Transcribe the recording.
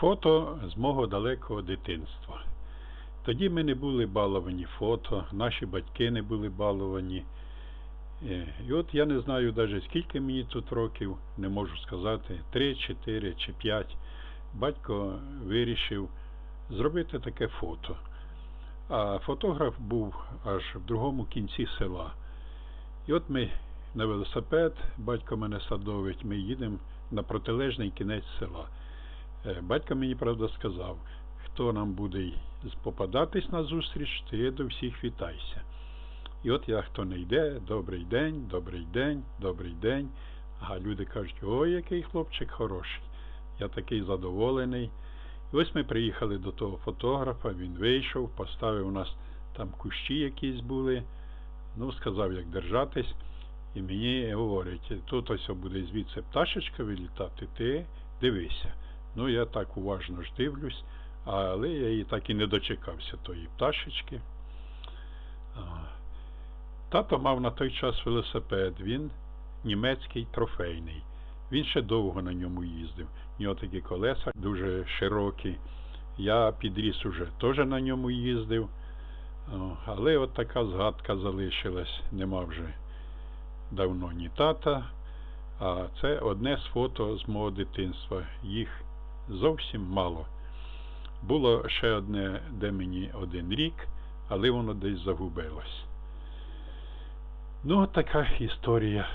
Фото з мого далекого дитинства. Тоді ми не були баловані фото, наші батьки не були баловані. Е, І от я не знаю навіть скільки мені тут років, не можу сказати, 3, 4 чи 5. Батько вирішив зробити таке фото. А фотограф був аж в другому кінці села. І от ми на велосипед, батько мене садовить, ми їдемо на протилежний кінець села. Е, Батько мені, правда, сказав, хто нам буде попадатись на зустріч, ти до всіх вітайся. І от я хто не йде, добрий день, добрий день, добрий день. А люди кажуть, ой, який хлопчик хороший. Я такий задоволений. І ось ми приїхали до того фотографа, він вийшов, поставив у нас там кущі якісь були, ну, сказав, як держатись. І мені говорить, тут ось буде звідси пташечка вилітати, ти дивися. Ну, я так уважно ж дивлюсь, але я її так і не дочекався тої пташечки. Тато мав на той час велосипед, він німецький трофейний. Він ще довго на ньому їздив. У нього такі колеса дуже широкі. Я підріс уже теж на ньому їздив. Але от така згадка залишилась, нема вже давно ні тата. А це одне з фото з мого дитинства. Їх зовсім мало. Було ще одне, де мені один рік, але воно десь загубилось. Ну, така історія